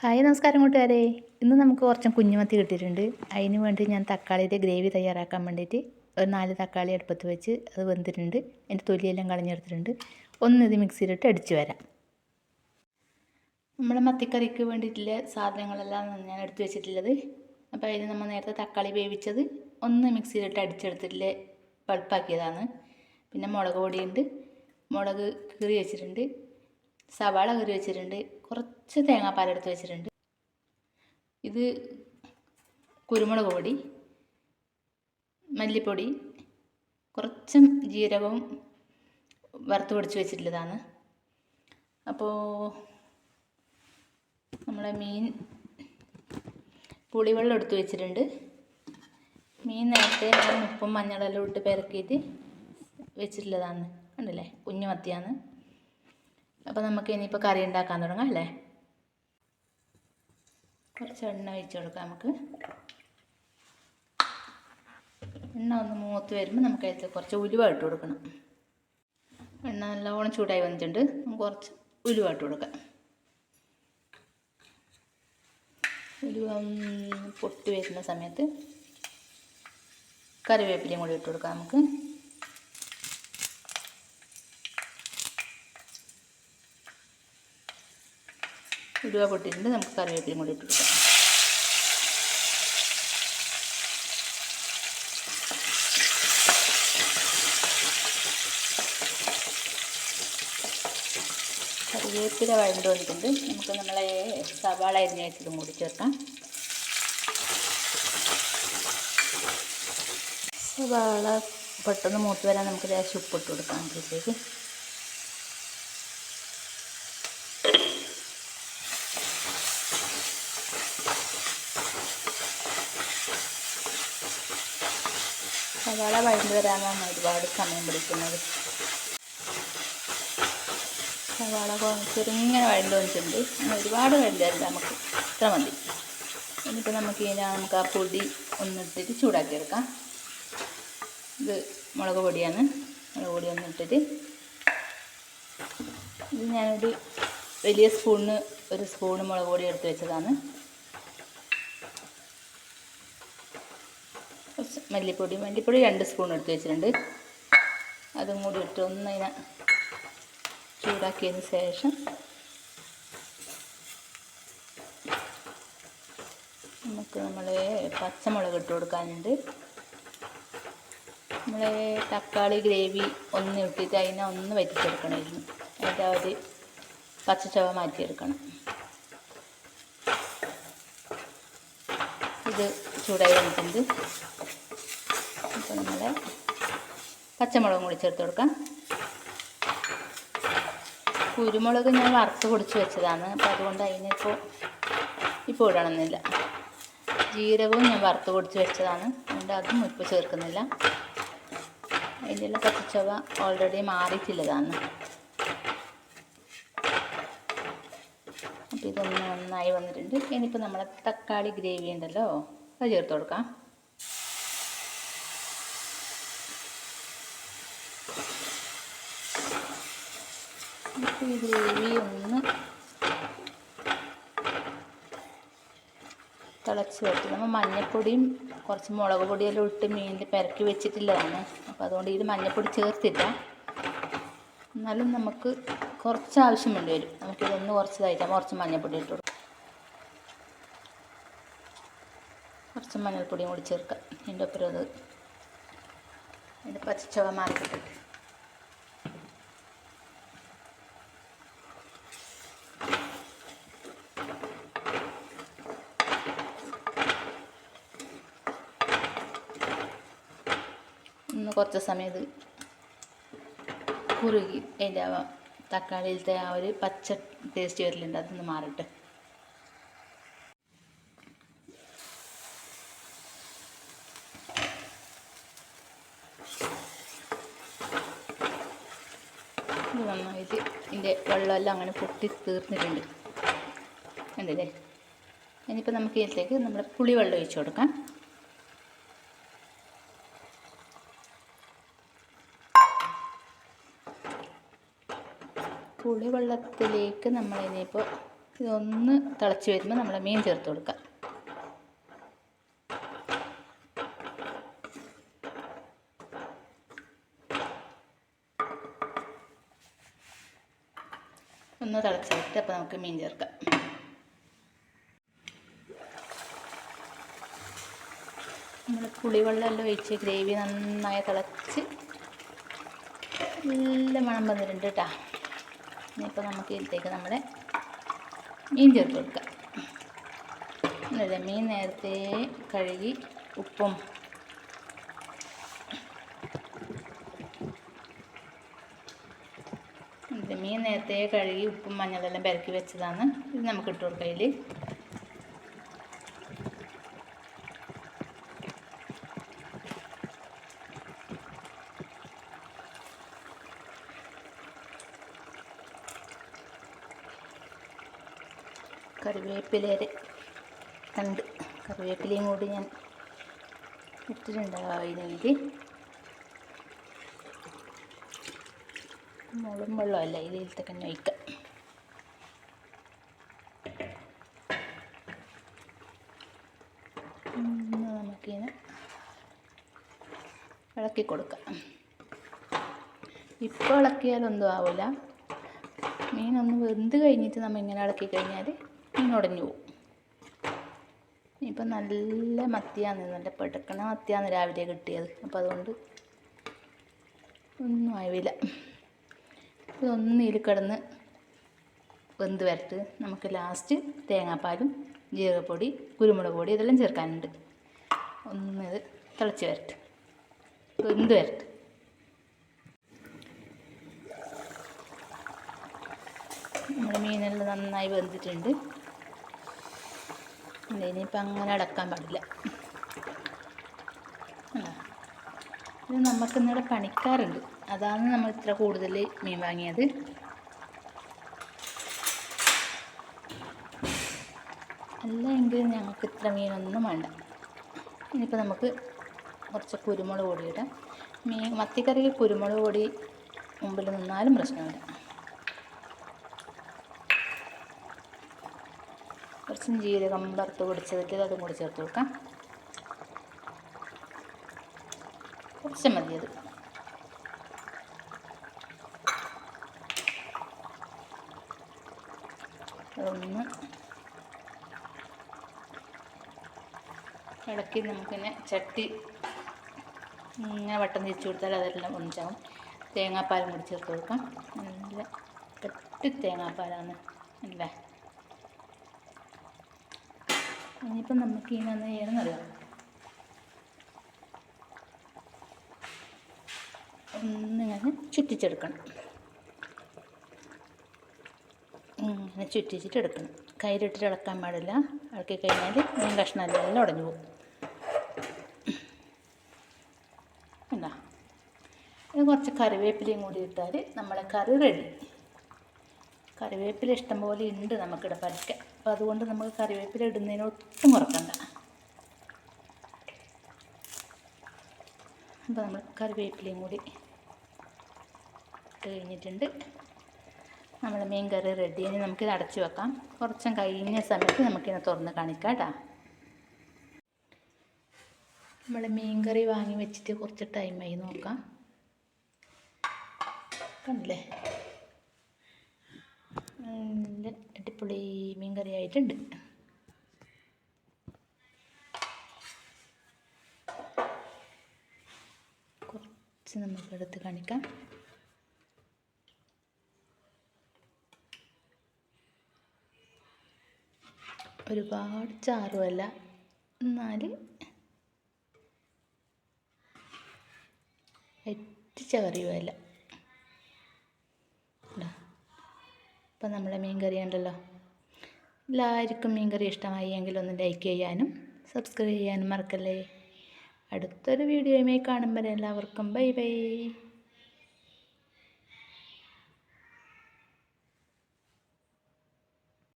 Hi നമസ്കാരം കൂട്ടുകാരെ. ഇന്ന് നമുക്ക് കുറച്ച് കുഞ്ഞുമത്തി കിട്ടിയിട്ടുണ്ട്. അതിന് വേണ്ടി ഞാൻ തക്കാളിയുടെ ഗ്രേവി തയ്യാറാക്കാൻ വേണ്ടിയിട്ട് ഒരു നാല് തക്കാളി അടുപ്പത്ത് വെച്ച് അത് വെന്തിട്ടുണ്ട്. അതിന്റെ തൊലിയെല്ലാം കളഞ്ഞെടുത്തിട്ടുണ്ട്. ഒന്ന് ഇത് മിക്സിയിലിട്ട് അടിച്ചു വരാം. നമ്മുടെ മത്തിക്കറിക്ക് വേണ്ടിയിട്ടുള്ള സാധനങ്ങളെല്ലാം ഞാൻ എടുത്തു വെച്ചിട്ടുള്ളത്. അപ്പോൾ അതിന് നമ്മൾ നേരത്തെ തക്കാളി വേവിച്ചത് ഒന്ന് മിക്സിയിലിട്ട് അടിച്ചെടുത്തിട്ടുള്ള പൾപ്പാക്കിയതാണ്. പിന്നെ മുളക് പൊടിയുണ്ട്. മുളക് കീറി വെച്ചിട്ടുണ്ട്. സവാള കറി വെച്ചിട്ടുണ്ട്. കുറച്ച് തേങ്ങാപ്പാൽ എടുത്ത് വെച്ചിട്ടുണ്ട്. ഇത് കുരുമുളക് പൊടി മല്ലിപ്പൊടി കുറച്ചും ജീരകവും വറുത്ത് പൊടിച്ച് വെച്ചിട്ടുള്ളതാണ്. അപ്പോൾ നമ്മളെ മീൻ പുളിവെള്ളം എടുത്ത് വെച്ചിട്ടുണ്ട്. മീൻ നേരത്തെ ഉപ്പും മഞ്ഞളെല്ലാം ഇട്ട് പെരക്കിയിട്ട് വെച്ചിട്ടുള്ളതാണ്. ഉണ്ടല്ലേ കുഞ്ഞു മത്തിയാണ്. അപ്പോൾ നമുക്ക് ഇനിയിപ്പോൾ കറി ഉണ്ടാക്കാൻ തുടങ്ങാം അല്ലേ? കുറച്ച് എണ്ണ ഒഴിച്ച് കൊടുക്കാം നമുക്ക്. എണ്ണ ഒന്ന് മൂത്ത് വരുമ്പോൾ നമുക്ക് അതിൽ കുറച്ച് ഉലുവ ഇട്ട് കൊടുക്കണം. എണ്ണ നല്ലോണം ചൂടായി വന്നിട്ടുണ്ട്. നമുക്ക് കുറച്ച് ഉലുവ ഇട്ട് കൊടുക്കാം. ഉലുവ പൊട്ടി വരുന്ന സമയത്ത് കറിവേപ്പിലയും കൂടി ഇട്ട് കൊടുക്കാം നമുക്ക്. ഉലുവ പൊട്ടിയിട്ടുണ്ട് നമുക്ക് കറിവേപ്പിലും കൂടി ഇട്ട് കൊടുക്കാം. കറിവേപ്പില വഴണ്ടു വന്നിട്ടുണ്ട്. നമുക്ക് നമ്മളെ സവാള അരിഞ്ഞയച്ചതും കൂടി ചേർക്കാം. സവാള പെട്ടെന്ന് മൂത്ത് വരാൻ നമുക്ക് ലേശം ഉപ്പിട്ട് കൊടുക്കാം ഇതിലേക്ക് സവാള വഴണ്ട് വരാനാണ് ഒരുപാട് സമയം പിടിക്കുന്നത്. സവാള ചെറുങ്ങനെ വഴണ്ട് വന്നിട്ടുണ്ട്. ഒരുപാട് വഴണ്ടല്ല നമുക്ക് ഇത്ര മതി. എന്നിട്ട് നമുക്ക് ഇതിനെ നമുക്ക് ആ പൊടി ഒന്നിട്ടിട്ട് ചൂടാക്കി എടുക്കാം ഇത് മുളക് പൊടിയാണ്. മുളക് പൊടി ഒന്നിട്ടിട്ട് ഇത് ഞാനൊരു വലിയ സ്പൂണിന് ഒരു സ്പൂണ് മുളക് പൊടി എടുത്ത് വെച്ചതാണ് കുറച്ച് മല്ലിപ്പൊടി. മല്ലിപ്പൊടി രണ്ട് സ്പൂൺ എടുത്ത് വെച്ചിട്ടുണ്ട്. അതും കൂടി ഇട്ട് ഒന്ന് ചൂടാക്കിയതിന് ശേഷം നമുക്ക് നമ്മൾ പച്ചമുളക് ഇട്ട് കൊടുക്കാനുണ്ട്. നമ്മൾ തക്കാളി ഗ്രേവി ഒന്ന് ഇട്ടിട്ട് അതിനെ ഒന്ന് വറ്റിച്ചെടുക്കണമായിരുന്നു. അതിന്റെ ആ ഒരു പച്ചച്ചവ മാറ്റിയെടുക്കണം. ഇത് ചൂടായി വന്നിട്ടുണ്ട്. അപ്പോൾ നമ്മൾ പച്ചമുളകും കൂടി ചേർത്ത് കൊടുക്കാം. കുരുമുളക് ഞാൻ വറുത്ത് പൊടിച്ച് വെച്ചതാണ്. അപ്പോൾ അതുകൊണ്ട് അതിനിപ്പോൾ ഇപ്പോൾ ഇടണമെന്നില്ല. ജീരകവും ഞാൻ വറുത്ത് പൊടിച്ച് വെച്ചതാണ്. അതുകൊണ്ട് അതും ഇപ്പോൾ ചേർക്കുന്നില്ല. അതിന്റെ പച്ചച്ചവ ഓൾറെഡി മാറിയിട്ടുള്ളതാണ്. അപ്പോൾ ഇതൊന്ന് നന്നായി വന്നിട്ടുണ്ട്. ഇനിയിപ്പോൾ നമ്മളെ തക്കാളി ഗ്രേവി ഉണ്ടല്ലോ അത് ചേർത്ത് കൊടുക്കാം. ഒന്ന് തിളച്ച് വരട്ടി. നമ്മൾ മഞ്ഞൾപ്പൊടിയും കുറച്ച് മുളക് പൊടിയെല്ലാം ഇട്ട് മീനിൽ പെരക്കി വെച്ചിട്ടുള്ളതാണ് അപ്പോൾ അതുകൊണ്ട് ഇത് മഞ്ഞൾപ്പൊടി ചേർത്തില്ല. എന്നാലും നമുക്ക് കുറച്ച് ആവശ്യം വേണ്ടി വരും. നമുക്കിതൊന്ന് കുറച്ച് തയ്ക്കാം കുറച്ച് മഞ്ഞൾപ്പൊടി ഇട്ടുള്ളൂ കുറച്ച് മഞ്ഞൾപ്പൊടിയും കൂടി ചേർക്കാം. ഇതിന്റെ ഒപ്പം അത് അതിന്റെ പച്ചച്ചവ മാറി കിട്ടിട്ട് ഒന്ന് കുറച്ച് സമയം ഇത് കുറുകി അതിന്റെ ആ തക്കാളിയിലത്തെ ആ ഒരു പച്ച ടേസ്റ്റ് വരലുണ്ട് അതൊന്ന് മാറട്ടെ. നന്നായിട്ട് ഇതിന്റെ വെള്ളമെല്ലാം അങ്ങനെ പൊട്ടി തീർന്നിട്ടുണ്ട്. കണ്ടില്ലേ? ഇനിയിപ്പോൾ നമുക്ക് ഇതിലേക്ക് നമ്മുടെ പുളിവെള്ളം ഒഴിച്ചു കൊടുക്കാം. പുളിവെള്ളത്തിലേക്ക് നമ്മൾ ഇനിയിപ്പോൾ ഇതൊന്ന് തിളച്ച് വരുമ്പോൾ നമ്മൾ മീൻ ചേർത്ത് കൊടുക്കാം ഒന്ന് തിളച്ചിട്ട് അപ്പോൾ നമുക്ക് മീൻ ചേർക്കാം. നമ്മൾ പുളിവെള്ളമെല്ലാം ഒഴിച്ച് ഗ്രേവി നന്നായി തിളച്ച് നല്ല മണം വന്നിട്ടുണ്ട് കേട്ടോ. ഇനിയിപ്പോൾ നമുക്ക് ഇതിലേക്ക് നമ്മുടെ മീൻ ചേർത്ത് കൊടുക്കാം. മീൻ നേരത്തെ കഴുകി ഉപ്പും മീൻ നേരത്തെ കഴുകി ഉപ്പും മഞ്ഞളെല്ലാം പെരക്കി വെച്ചതാണ്. ഇത് നമുക്ക് ഇട്ട് കൊടുക്കാം. കറിവേപ്പിലയുടെ തണ്ട് കറിവേപ്പിലയും കൂടി ഞാൻ ഇട്ടിട്ടുണ്ടാവും അതിനതിൽ മുളും വെള്ളമല്ല ഇതിലത്തെ തന്നെ ഒഴിക്കാം. ഇളക്കി കൊടുക്കാം. ഇപ്പോൾ ഇളക്കിയാലൊന്നും ആവില്ല മീനൊന്ന് വെന്ത് കഴിഞ്ഞിട്ട് നമ്മൾ ഇങ്ങനെ ഇളക്കി കഴിഞ്ഞാൽ ഉടഞ്ഞു പോകും ഇപ്പം നല്ല മത്തിയാണ് നല്ല പെടക്കണ മത്തിയാണ് രാവിലെ കിട്ടിയത്. അപ്പോൾ അതുകൊണ്ട് ഒന്നും ആയില്ല. ഇതൊന്നും കിടന്ന് വെന്ത് വരട്ട്. നമുക്ക് ലാസ്റ്റ് തേങ്ങാപ്പാലും ജീരകപ്പൊടി കുരുമുളക് പൊടി ഇതെല്ലാം ചേർക്കാനുണ്ട്. ഒന്ന് ഇത് തിളച്ച് വരട്ട്. വെന്ത് വരട്ട്. നമ്മുടെ മീനെല്ലാം നന്നായി വെന്തിട്ടുണ്ട്. ഇനിയിപ്പോൾ അങ്ങനെ അടക്കാൻ പാടില്ല. ഇത് നമുക്ക് ഇന്നിവിടെ പണിക്കാറുണ്ട് അതാണ് നമ്മൾ ഇത്ര കൂടുതൽ മീൻ വാങ്ങിയത്. അല്ല എങ്കിൽ ഞങ്ങൾക്ക് ഇത്ര മീനൊന്നും വേണ്ട. ഇനിയിപ്പോൾ നമുക്ക് കുറച്ച് കുരുമുളക് പൊടി ഇടാം. മീൻ മത്തിക്കറിക്ക് കുരുമുളക് പൊടി മുമ്പിൽ നിന്നാലും പ്രശ്നമില്ല. കുറച്ചും ജീരകം വറുത്ത് പൊടിച്ചതിട്ട് അതും കൂടി ചേർത്ത് കൊടുക്കാം. കുറച്ച് മതി അത്. ഇളക്കി നമുക്കിങ്ങനെ ചട്ടി ഇങ്ങനെ വട്ടം തിരിച്ചു കൊടുത്താൽ അതെല്ലാം ഒന്നിച്ചാവും. തേങ്ങാപ്പാലും കൂടി ചേർത്ത് കൊടുക്കാം. നല്ല കട്ടി തേങ്ങാപ്പാലാണ് അല്ലേ? ഇനിയിപ്പം നമുക്ക് ഇനി ഒന്ന് ചെയ്യണമെന്നറിയാം ഒന്നിങ്ങനെ ചുറ്റിച്ചെടുക്കണം. ഇങ്ങനെ ചുറ്റിച്ചിട്ട് എടുക്കണം. കയ്യിലിട്ടിട്ട് ഇളക്കാൻ പാടില്ല. ഇളക്കി കഴിഞ്ഞാൽ മീൻ കഷ്ണമെല്ലാം ഉടഞ്ഞു പോകും. എന്താ ഇത് കുറച്ച് കറിവേപ്പിലയും കൂടി ഇട്ടാൽ നമ്മളെ കറി റെഡി കറിവേപ്പില ഇഷ്ടം പോലെ ഉണ്ട് നമുക്കിവിടെ പറിക്കാൻ. അപ്പോൾ അതുകൊണ്ട് നമുക്ക് കറിവേപ്പില ഇടുന്നതിന് ഒട്ടും കുറക്കണ്ട. അപ്പോൾ നമ്മൾ കറിവേപ്പിലയും കൂടി ഇട്ട് കഴിഞ്ഞിട്ടുണ്ട്. നമ്മൾ മീൻ കറി റെഡി ഇനി നമുക്കിത് അടച്ച് വെക്കാം. കുറച്ചും കഴിഞ്ഞ സമയത്ത് നമുക്കിത് തുറന്ന് കാണിക്കാം കേട്ടോ. നമ്മൾ മീൻ കറി വാങ്ങി വെച്ചിട്ട് കുറച്ച് ടൈമായി നോക്കാം. കണ്ടില്ലേ? നല്ല അടിപൊളി മീൻ കറി ആയിട്ടുണ്ട് കുറച്ച് നമുക്ക് എടുത്ത് കാണിക്കാം. ഒരുപാട് ചാറുമല്ല എന്നാൽ എറ്റിച്ച കറിയുമല്ല ഇതാ. ഇപ്പം നമ്മളെ മീൻ കറി ഉണ്ടല്ലോ. എല്ലാവർക്കും മീൻ കറി ഇഷ്ടമായി എങ്കിൽ ഒന്ന് ലൈക്ക് ചെയ്യാനും സബ്സ്ക്രൈബ് ചെയ്യാനും മറക്കല്ലേ. അടുത്തൊരു വീഡിയോയുമായി കാണുമ്പോൾ എല്ലാവർക്കും ബൈ ബൈ